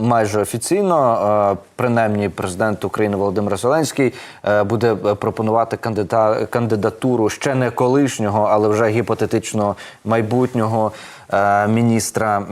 майже офіційно, е, принаймні, президент України Володимир Зеленський е, буде пропонувати кандида- кандидатуру ще не колишнього, але вже гіпотетично майбутнього е, міністра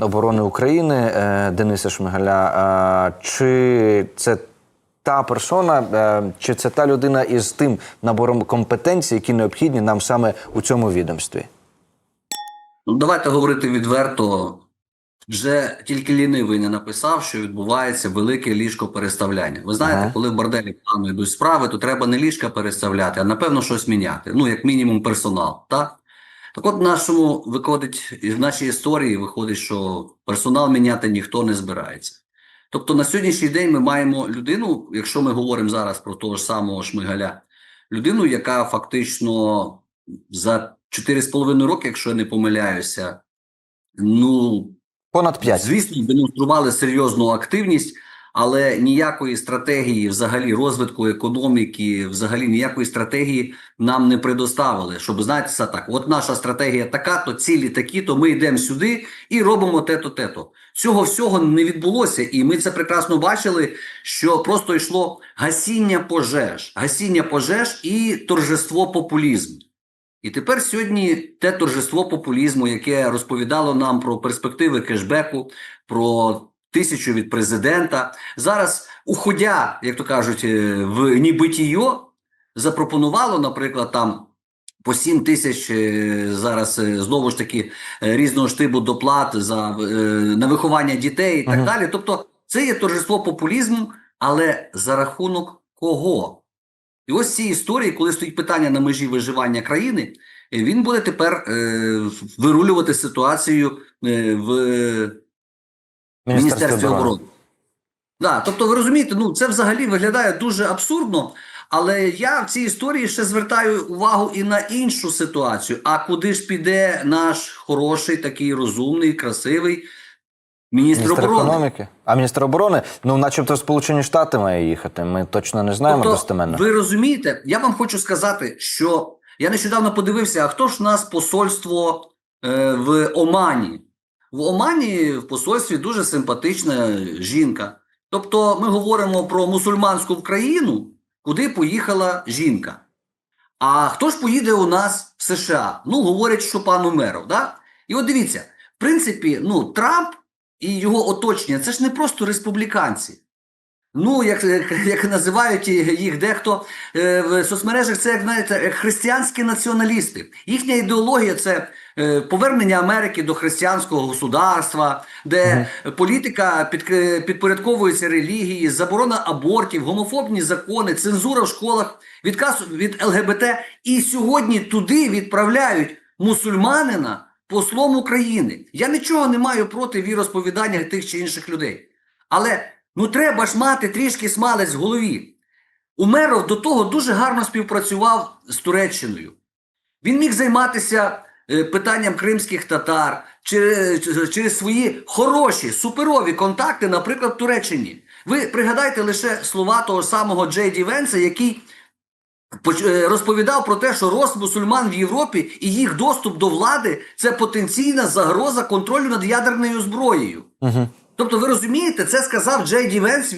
оборони України Дениса Шмигаля. Чи це та персона, чи це та людина із тим набором компетенцій, які необхідні нам саме у цьому відомстві? Ну, давайте говорити відверто. Вже тільки лінивий не написав, що відбувається велике ліжко переставляння. Ви знаєте, Ага. коли в борделі плану йдуть справи, то треба не ліжка переставляти, а напевно щось міняти. Ну, як мінімум, персонал. Так, так от в нашому виходить, і в нашій історії виходить, що персонал міняти ніхто не збирається. Тобто на сьогоднішній день ми маємо людину, якщо ми говоримо зараз про того ж самого Шмигаля, людину, яка фактично за 4,5 роки, якщо я не помиляюся, ну Понад п'ять. Звісно, демонстрували серйозну активність, але ніякої стратегії, взагалі, розвитку економіки, взагалі ніякої стратегії нам не предоставили. Щоб знаєте, так, от наша стратегія така, то цілі такі, то ми йдемо сюди і робимо те-то, те-то. Цього всього не відбулося, і ми це прекрасно бачили, що просто йшло гасіння пожеж, гасіння пожеж і торжество популізму. І тепер сьогодні те торжество популізму, яке розповідало нам про перспективи кешбеку, про тисячу від президента, зараз, уходя, як то кажуть, е, в нібитіо, запропонувало, наприклад, там по 7 тисяч е, зараз е, знову ж таки різного штибу доплат за на виховання дітей і так Мгм. далі. Тобто, це є торжество популізму, але за рахунок кого? І ось ці історії, коли стоїть питання на межі виживання країни, е, він буде тепер е, вирулювати ситуацію е, в Міністерстві оборони. Да, тобто, ви розумієте, ну це взагалі виглядає дуже абсурдно. Але я в цій історії ще звертаю увагу і на іншу ситуацію. А куди ж піде наш хороший, такий розумний, красивий міністр, Міністр оборони? економіки. А міністр оборони, ну, начебто, в Сполучені Штати має їхати. Ми точно не знаємо Тобто, достеменно. ви розумієте, я вам хочу сказати, що я нещодавно подивився, а хто ж у нас посольство е, в Омані? В Омані в посольстві дуже симпатична жінка. Тобто, ми говоримо про мусульманську країну, куди поїхала жінка. А хто ж поїде у нас в США? Ну, говорять, що пан Умеров. Да? І от дивіться, в принципі, ну, Трамп і його оточення це ж не просто республіканці. Ну, як, як, називають їх дехто е, в соцмережах, це як знаєте, християнські націоналісти. Їхня ідеологія це е, повернення Америки до християнського государства, де політика під, підпорядковується релігії, заборона абортів, гомофобні закони, цензура в школах, відказ від ЛГБТ. І сьогодні туди відправляють мусульманина послом України. Я нічого не маю проти віросповідання тих чи інших людей. Але ну треба ж мати трішки смалець в голові. Умеров до того дуже гарно співпрацював з Туреччиною. Він міг займатися е, питанням кримських татар через, через свої хороші, суперові контакти, наприклад, в Туреччині. Ви пригадайте лише слова того самого Джей Ді Венса, який розповідав про те, що рост мусульман в Європі і їх доступ до влади це потенційна загроза контролю над ядерною зброєю. Угу. Тобто, ви розумієте, це сказав Джей Ді Венс.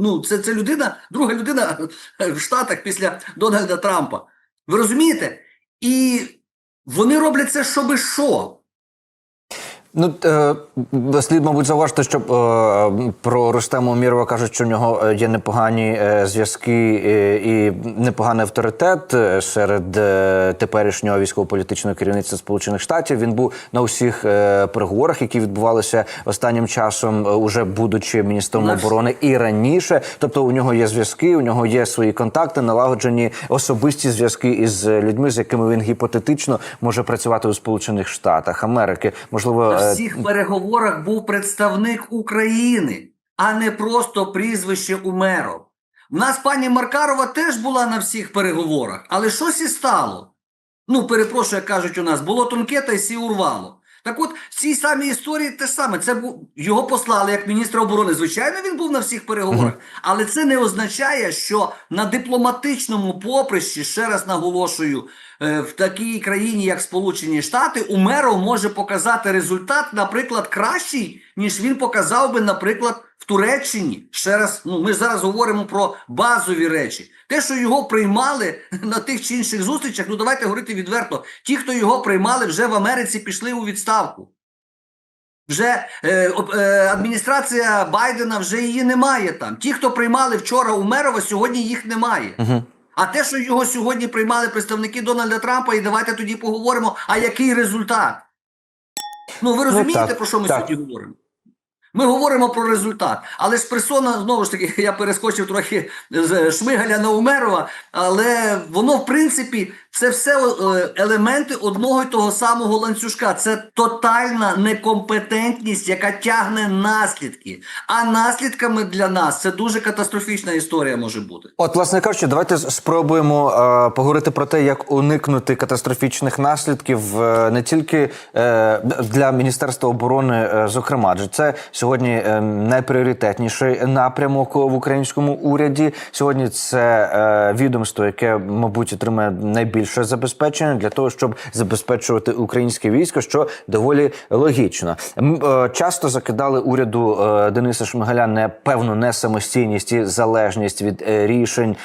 Ну, це, це людина, друга людина в Штатах після Дональда Трампа. Ви розумієте? І вони роблять це, щоби що? Ну, е, слід, мабуть, зауважити, що е, про Рустема Умірова кажуть, що в нього е, є непогані е, зв'язки і непоганий авторитет серед е, теперішнього військово-політичного керівництва Сполучених Штатів. Він був на усіх е, переговорах, які відбувалися останнім часом, уже будучи міністром оборони і раніше. Тобто у нього є зв'язки, у нього є свої контакти, налагоджені особисті зв'язки із людьми, з якими він гіпотетично може працювати у Сполучених Штатах Америки. Можливо, На е, всіх переговорах був представник України, а не просто прізвище Умеров. У нас пані Маркарова теж була на всіх переговорах, але щось і стало. Ну, перепрошую, як кажуть у нас, було тонке та й сі урвало. Так от, в цій самій історії те саме. Це був його послали як міністра оборони. Звичайно, він був на всіх переговорах, але це не означає, що на дипломатичному поприщі, ще раз наголошую, е, в такій країні, як Сполучені Штати, Умеров може показати результат, наприклад, кращий, ніж він показав би, наприклад, в Туреччині. Ще раз, ну ми зараз говоримо про базові речі. Те, що його приймали на тих чи інших зустрічах, ну давайте говорити відверто. Ті, хто його приймали, вже в Америці пішли у відставку. Вже е, е, адміністрація Байдена вже її немає там. Ті, хто приймали вчора Умерова, сьогодні їх немає. Угу. А те, що його сьогодні приймали представники Дональда Трампа, і давайте тоді поговоримо, а який результат? Ну, ви розумієте, так, про що ми так. сьогодні говоримо? Ми говоримо про результат. Але ж персона, знову ж таки, я перескочив трохи з Шмигаля на Умерова, але воно, в принципі, це все е, елементи одного і того самого ланцюжка. Це тотальна некомпетентність, яка тягне наслідки. А наслідками для нас це дуже катастрофічна історія може бути. От, власне кажучи, давайте спробуємо е, поговорити про те, як уникнути катастрофічних наслідків е, не тільки е, для Міністерства оборони, е, зокрема, адже це сьогодні е, найпріоритетніший напрямок в українському уряді. Сьогодні це е, відомство, яке, мабуть, отримає найбільше забезпечення для того, щоб забезпечувати українське військо, що доволі логічно. Е, Часто закидали уряду е, Дениса Шмигаля не певну несамостійність і залежність від е, рішень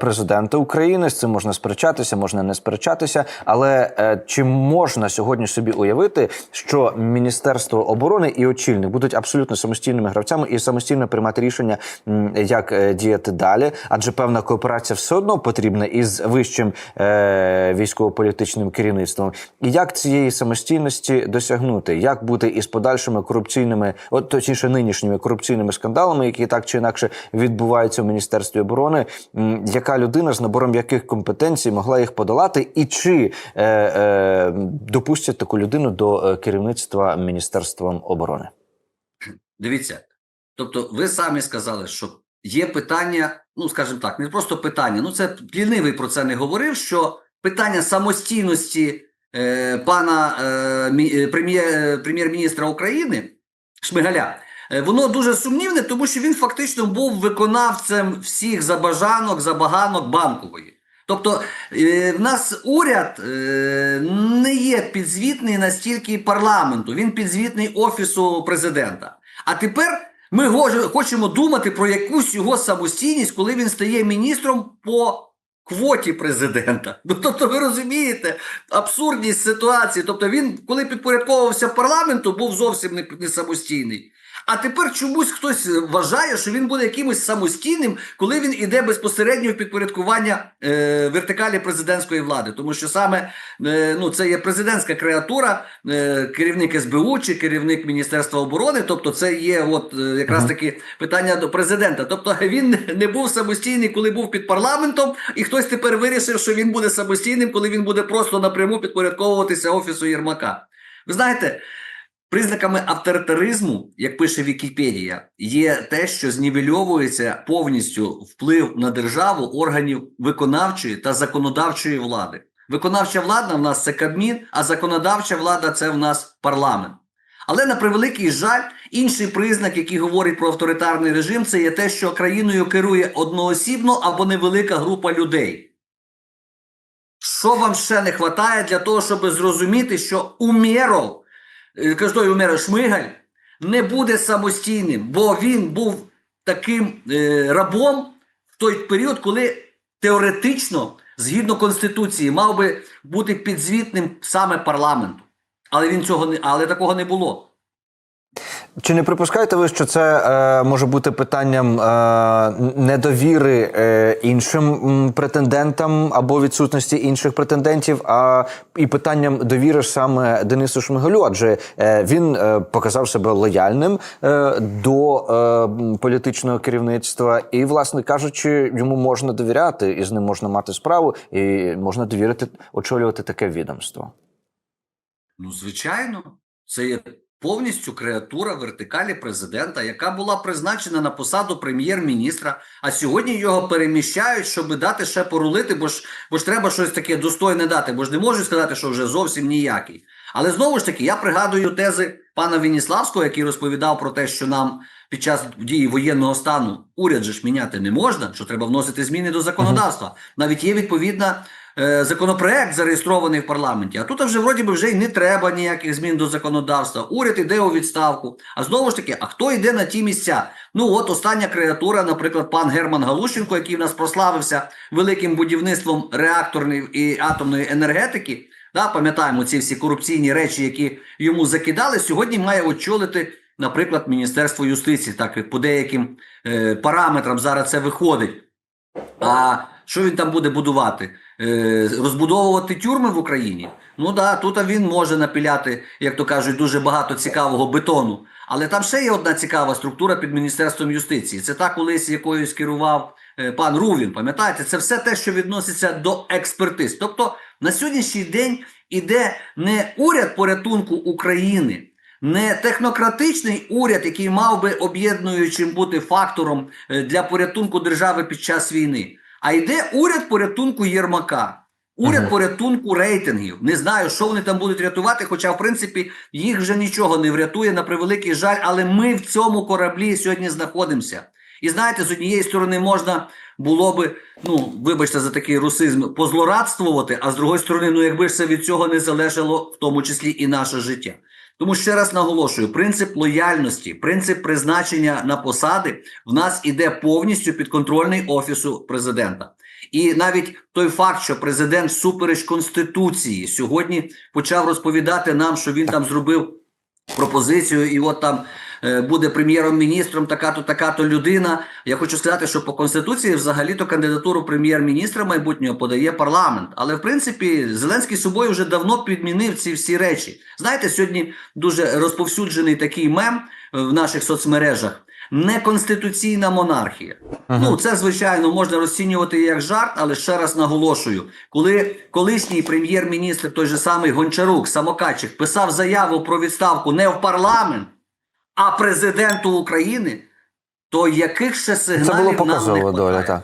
президента України. З цим можна сперечатися, можна не сперечатися. Але чи можна сьогодні собі уявити, що Міністерство оборони і очільник будуть абсолютно самостійними гравцями і самостійно приймати рішення, як діяти далі? Адже певна кооперація все одно потрібна із вищим військово-політичним керівництвом. І як цієї самостійності досягнути? Як бути із подальшими корупційними, от точніше нинішніми корупційними скандалами, які так чи інакше відбуваються в міністерстві оборони? Яка людина з набором яких компетенцій могла їх подолати, і чи е, е, допустять таку людину до е, керівництва міністерством оборони? Дивіться, тобто, ви самі сказали, що є питання, ну скажімо так, не просто питання. Ну, це лінивий про це не говорив. Що питання самостійності е, пана е, е, е, прем'єр-міністра України Шмигаля. е, Воно дуже сумнівне, тому що він фактично був виконавцем всіх забажанок, забаганок банкової. Тобто в нас уряд не є підзвітний настільки парламенту, він підзвітний офісу президента. А тепер ми хочемо думати про якусь його самостійність, коли він стає міністром по квоті президента. Ну тобто, ви розумієте абсурдність ситуації. Тобто, він, коли підпорядковувався парламенту, був зовсім не, самостійний. А тепер чомусь хтось вважає, що він буде якимось самостійним, коли він іде безпосередньо в підпорядкування е, вертикалі президентської влади, тому що саме е, ну це є президентська креатура, е, керівник СБУ чи керівник Міністерства оборони. Тобто, це є от е, якраз таки питання до президента. Тобто він не був самостійний, коли був під парламентом, і хтось тепер вирішив, що він буде самостійним, коли він буде просто напряму підпорядковуватися офісу Єрмака. Ви знаєте. Признаками авторитаризму, як пише Вікіпедія, є те, що знівельовується повністю вплив на державу органів виконавчої та законодавчої влади. Виконавча влада в нас це Кабмін, а законодавча влада це в нас парламент. Але на превеликий жаль, інший признак, який говорить про авторитарний режим, це є те, що країною керує одноосібно або невелика група людей. Що вам ще не вистачає для того, щоб зрозуміти, що Умєров, е, кажу, той Шмигаль, не буде самостійним, бо він був таким е, рабом в той період, коли теоретично, згідно Конституції, мав би бути підзвітним саме парламенту. Але він цього не але такого не було. Чи не припускаєте ви, що це е, може бути питанням е, недовіри е, іншим претендентам або відсутності інших претендентів, а і питанням довіри саме Денису Шмигалю? Адже е, він е, показав себе лояльним е, до е, політичного керівництва, і, власне кажучи, йому можна довіряти, і з ним можна мати справу, і можна довірити очолювати таке відомство. Ну, звичайно, це є повністю креатура вертикалі президента, яка була призначена на посаду прем'єр-міністра, а сьогодні його переміщають, щоб дати ще порулити, бо ж, бо ж треба щось таке достойне дати, бо ж не можуть сказати, що вже зовсім ніякий. Але знову ж таки, я пригадую тези пана Веніславського, який розповідав про те, що нам під час дії воєнного стану уряд же ж міняти не можна, що треба вносити зміни до законодавства. Навіть є відповідна законопроект зареєстрований в парламенті. А тут вже вроді би вже й не треба ніяких змін до законодавства. Уряд іде у відставку. А знову ж таки, а хто йде на ті місця? Ну от остання креатура, наприклад, пан Герман Галущенко, який в нас прославився великим будівництвом реакторної і атомної енергетики. Да, пам'ятаємо ці всі корупційні речі, які йому закидали. Сьогодні має очолити, наприклад, Міністерство юстиції. Так по деяким е, параметрам зараз це виходить. А що він там буде будувати? Е, розбудовувати тюрми в Україні? Ну да, тут він може напіляти, як то кажуть, дуже багато цікавого бетону. Але там ще є одна цікава структура під Міністерством юстиції. Це та колись якоюсь керував е, пан Рувін. Пам'ятаєте, це все те, що відноситься до експертиз. Тобто на сьогоднішній день іде не уряд порятунку України, не технократичний уряд, який мав би об'єднуючим бути фактором е, для порятунку держави під час війни, а йде уряд порятунку Єрмака. Уряд Мгм. порятунку рейтингів. Не знаю, що вони там будуть рятувати, хоча, в принципі, їх вже нічого не врятує на превеликий жаль, але ми в цьому кораблі сьогодні знаходимося. І знаєте, з однієї сторони можна було би, ну, вибачте за такий русизм, позлорадствувати, а з другої сторони, ну якби ж це від цього не залежало, в тому числі і наше життя. Тому ще раз наголошую: принцип лояльності, принцип призначення на посади в нас іде повністю підконтрольний офісу президента. І навіть той факт, що президент всупереч конституції сьогодні почав розповідати нам, що він там зробив пропозицію, і от там буде прем'єром-міністром така-то, така-то людина. Я хочу сказати, що по конституції взагалі-то кандидатуру прем'єр-міністра майбутнього подає парламент. Але в принципі Зеленський собою вже давно підмінив ці всі речі. Знаєте, сьогодні дуже розповсюджений такий мем е, в наших соцмережах. Неконституційна монархія. Ну, це звичайно можна розцінювати як жарт, але ще раз наголошую: коли колишній прем'єр-міністр, той же самий Гончарук, самокатчик, писав заяву про відставку не в парламент, а президенту України, то яких ще Це сигналів було нам не доля, так.